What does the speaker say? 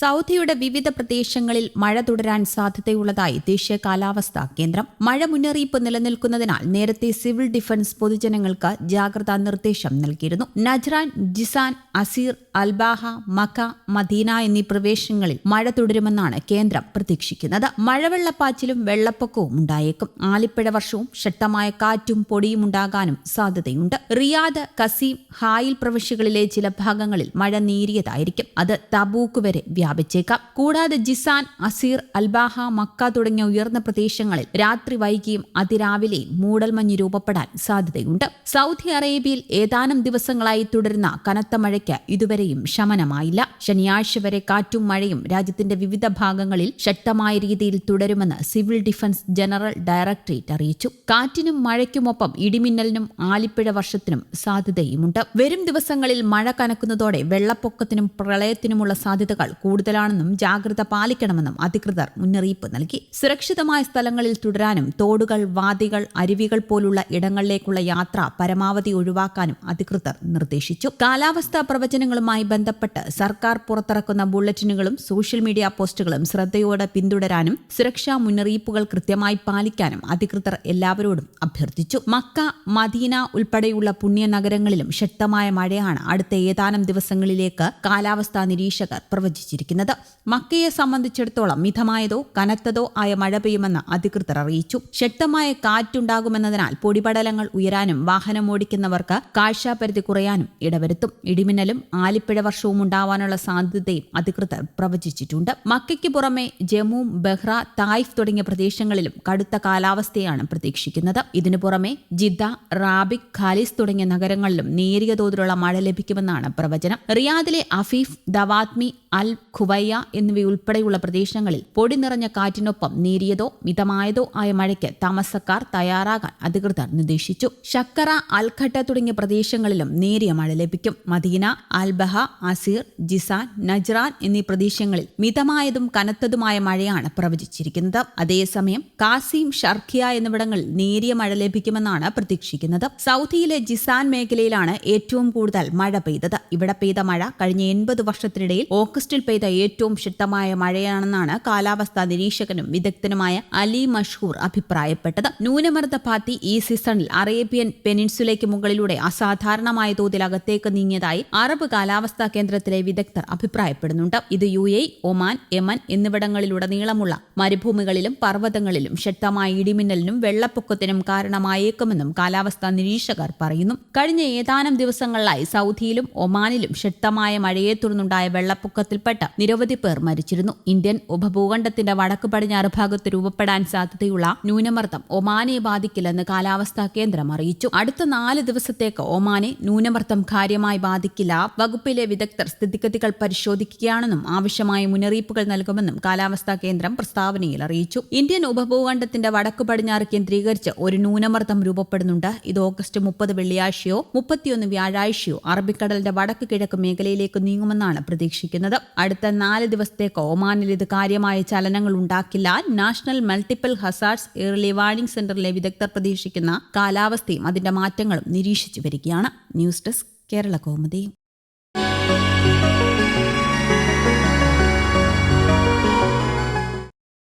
സൗദിയുടെ വിവിധ പ്രദേശങ്ങളിൽ മഴ തുടരാൻ സാധ്യതയുള്ളതായി ദേശീയ കാലാവസ്ഥാ കേന്ദ്രം. മഴ മുന്നറിയിപ്പ് നിലനിൽക്കുന്നതിനാൽ നേരത്തെ സിവിൽ ഡിഫൻസ് പൊതുജനങ്ങൾക്ക് ജാഗ്രതാ നിർദ്ദേശം നൽകിയിരുന്നു. Najran Jizan Asir Al Baha Mecca Medina എന്നീ പ്രവേശനങ്ങളിൽ മഴ തുടരുമെന്നാണ് കേന്ദ്രം പ്രതീക്ഷിക്കുന്നത്. മഴവെള്ളപ്പാച്ചിലും വെള്ളപ്പൊക്കവും ഉണ്ടായേക്കും. ആലിപ്പഴ വർഷവും ശക്തമായ കാറ്റും പൊടിയും ഉണ്ടാകാനും സാധ്യതയുണ്ട്. റിയാദ് കസീം ഹായിൽ പ്രവിശ്യകളിലെ ചില ഭാഗങ്ങളിൽ മഴ നേരിയതായിരിക്കും. അത് തബൂക്ക് വരെ വ്യാപിച്ചേക്കാം. കൂടാതെ ജിസാൻ അസീർ അൽബാഹ മക്ക തുടങ്ങിയ ഉയർന്ന പ്രദേശങ്ങളിൽ രാത്രി വൈകിയും അതിരാവിലെയും മൂടൽമഞ്ഞ് രൂപപ്പെടാൻ സാധ്യതയുണ്ട്. സൗദി അറേബ്യയിൽ ഏതാനും ദിവസങ്ങളായി തുടരുന്ന കനത്ത മഴയ്ക്ക് ഇതുവരെയും ശമനമായില്ല. ശനിയാഴ്ച വരെ കാറ്റും മഴയും രാജ്യത്തിന്റെ വിവിധ ഭാഗങ്ങളിൽ ശക്തമായ രീതിയിൽ തുടരുമെന്ന് സിവിൽ ഡിഫൻസ് ജനറൽ ഡയറക്ടറേറ്റ് അറിയിച്ചു. കാറ്റിനും മഴയ്ക്കുമൊപ്പം ഇടിമിന്നലിനും ആലിപ്പുഴ വർഷത്തിനും സാധ്യതയുമുണ്ട്. വരും ദിവസങ്ങളിൽ മഴ കനക്കുന്നതോടെ വെള്ളപ്പൊക്കത്തിനും പ്രളയത്തിനുമുള്ള സാധ്യതകൾ കൂടുതലാണെന്നും ജാഗ്രത പാലിക്കണമെന്നും അധികൃതർ മുന്നറിയിപ്പ് നൽകി. സുരക്ഷിതമായ സ്ഥലങ്ങളിൽ തുടരാനും തോടുകൾ വാദികൾ അരുവികൾ പോലുള്ള ഇടങ്ങളിലേക്കുള്ള യാത്ര പരമാവധി ഒഴിവാക്കാനും അധികൃതർ നിർദ്ദേശിച്ചു. കാലാവസ്ഥാ പ്രവചനങ്ങളുമായി ബന്ധപ്പെട്ട് സർക്കാർ പുറത്തിറക്കുന്ന ബുള്ളറ്റിനുകളും സോഷ്യൽ മീഡിയ പോസ്റ്റുകളും ശ്രദ്ധയോടെ പിന്തുടരാനും സുരക്ഷാ മുന്നറിയിപ്പുകൾ കൃത്യമായി പാലിക്കാനും അധികൃതർ എല്ലാവരോടും അഭ്യർത്ഥിച്ചു. മക്ക മദീന ഉൾപ്പെടെയുള്ള പുണ്യ നഗരങ്ങളിലും ശക്തമായ മഴയാണ് അടുത്ത ഏതാനും ദിവസങ്ങളിലേക്ക് കാലാവസ്ഥാ നിരീക്ഷകർ പ്രവചിച്ചിരിക്കുന്നത്. മക്കയെ സംബന്ധിച്ചിടത്തോളം മിതമായതോ കനത്തതോ ആയ മഴ പെയ്യുമെന്ന് അധികൃതർ അറിയിച്ചു. ശക്തമായ കാറ്റുണ്ടാകുമെന്നതിനാൽ പൊടിപടലങ്ങൾ ഉയരാനും വാഹനം ഓടിക്കുന്നവർക്ക് കാഴ്ചാപരിധി കുറയാനും ഇടവരുത്തും. ഇടിമിന്നലും ആലിപ്പുഴ വർഷവും ഉണ്ടാവാനുള്ള സാധ്യതയും അധികൃതർ പ്രവചിച്ചിട്ടുണ്ട്. മക്കയ്ക്ക് പുറമെ ജമ്മു ബെഹ്റ തായിഫ് തുടങ്ങിയ പ്രദേശങ്ങളിലും കടുത്ത കാലാവസ്ഥയാണ് പ്രതീക്ഷിക്കുന്നത്. ഇതിനു പുറമെ ജിദ്ദ റാബിക് ഖാലിസ് തുടങ്ങിയ നഗരങ്ങളിലും നേരിയ തോതിലുള്ള മഴ ലഭിക്കുമെന്നാണ് പ്രവചനം. റിയാദിലെ അഫീഫ് ദവാത്മി അൽ ഖുവയ്യ എന്നിവയുൾപ്പെടെയുള്ള പ്രദേശങ്ങളിൽ പൊടി നിറഞ്ഞ കാറ്റിനൊപ്പം നേരിയതോ മിതമായതോ ആയ മഴയ്ക്ക് താമസക്കാർ തയ്യാറാകാൻ അധികൃതർ നിർദ്ദേശിച്ചു. ഷക്കറ അൽഖട്ട തുടങ്ങിയ പ്രദേശങ്ങളിലും നേരിയ മഴ ലഭിക്കും. Medina Al Baha Asir Jizan Najran എന്നീ പ്രദേശങ്ങളിൽ മിതമായതും കനത്തതുമായ മഴയാണ് പ്രവചിച്ചിരിക്കുന്നത്. അതേസമയം കാസിം ഷർഖിയ എന്നിവിടങ്ങളിൽ നേരിയ മഴ ലഭിക്കുമെന്നാണ് പ്രതീക്ഷിക്കുന്നത്. സൗദിയിലെ ജിസാൻ മേഖലയിലാണ് ഏറ്റവും കൂടുതൽ മഴ പെയ്തത്. ഇവിടെ പെയ്ത മഴ കഴിഞ്ഞ എൺപത് വർഷത്തിനിടയിൽ ഓഗസ്റ്റിൽ പെയ്ത ഏറ്റവും ശക്തമായ മഴയാണെന്നാണ് കാലാവസ്ഥാ നിരീക്ഷകനും വിദഗ്ധനുമായ അലി മഷ്ഹൂർ അഭിപ്രായപ്പെട്ടത്. ന്യൂനമർദ്ദ പാത്തി ഈ സീസണിൽ അറേബ്യൻ പെനിൻസുലയ്ക്ക് മുകളിലൂടെ അസാധാരണമായ തോതിൽ അകത്തേക്ക് നീങ്ങിയതായി അറബ് കാലാവസ്ഥാ കേന്ദ്രത്തിലെ വിദഗ്ധർ അഭിപ്രായപ്പെടുന്നുണ്ട്. ഇത് യു എ ഒമാൻ യമൻ എന്നിവിടങ്ങളിലുടനീളമുള്ള മരുഭൂമികളിലും പർവതങ്ങളിലും ശക്തമായ ഇടിമിന്നലിനും വെള്ളപ്പൊക്കത്തിനും കാരണമായേക്കുമെന്നും കാലാവസ്ഥാ നിരീക്ഷകർ പറയുന്നു. കഴിഞ്ഞ ഏതാനും ദിവസങ്ങളിലായി സൗദിയിലും ഒമാനിലും ശക്തമായ മഴയെ തുടർന്നുണ്ടായ വെള്ളപ്പൊക്കത്തിൽപ്പെട്ട് നിരവധി പേർ മരിച്ചിരുന്നു. ഇന്ത്യൻ ഉപഭൂഖണ്ഡത്തിന്റെ വടക്ക് പടിഞ്ഞാറ് ഭാഗത്ത് രൂപപ്പെടാൻ സാധ്യതയുള്ള ന്യൂനമർദ്ദം ഒമാനെ ബാധിക്കില്ലെന്ന് കാലാവസ്ഥാ കേന്ദ്രം അറിയിച്ചു. അടുത്ത നാല് ദിവസത്തേക്ക് ഒമാനെ ന്യൂനമർദ്ദം കാര്യമായി ബാധിക്കില്ല. വകുപ്പിലെ വിദഗ്ധർ സ്ഥിതിഗതികൾ പരിശോധിക്കുകയാണെന്നും ആവശ്യമായ മുന്നറിയിപ്പുകൾ നൽകുമെന്നും കാലാവസ്ഥാ കേന്ദ്രം പ്രസ്താവനയിൽ അറിയിച്ചു. ഇന്ത്യൻ ഉപഭൂഖണ്ഡത്തിന്റെ വടക്ക് പടിഞ്ഞാറ് കേന്ദ്രീകരിച്ച് ഒരു ന്യൂനമർദ്ദം രൂപപ്പെടുന്നുണ്ട്. ഇത് ഓഗസ്റ്റ് മുപ്പത് വെള്ളിയാഴ്ചയോ മുപ്പത്തിയൊന്ന് വ്യാഴാഴ്ചയോ അറബിക്കടലിന്റെ വടക്ക് കിഴക്ക് മേഖലയിലേക്ക് നീങ്ങുമെന്നാണ് പ്രതീക്ഷിക്കുന്നത്. അടുത്ത നാല് ദിവസത്തെ കോമാനിൽ ഇത് കാര്യമായ ചലനങ്ങൾ ഉണ്ടാക്കില്ല. National multiple hazards early warning സെന്ററിലെ വിദഗ്ധർ പ്രതീക്ഷിക്കുന്ന കാലാവസ്ഥയും അതിന്റെ മാറ്റങ്ങളും നിരീക്ഷിച്ചു വരികയാണ്. News desk Kerala Kaumudi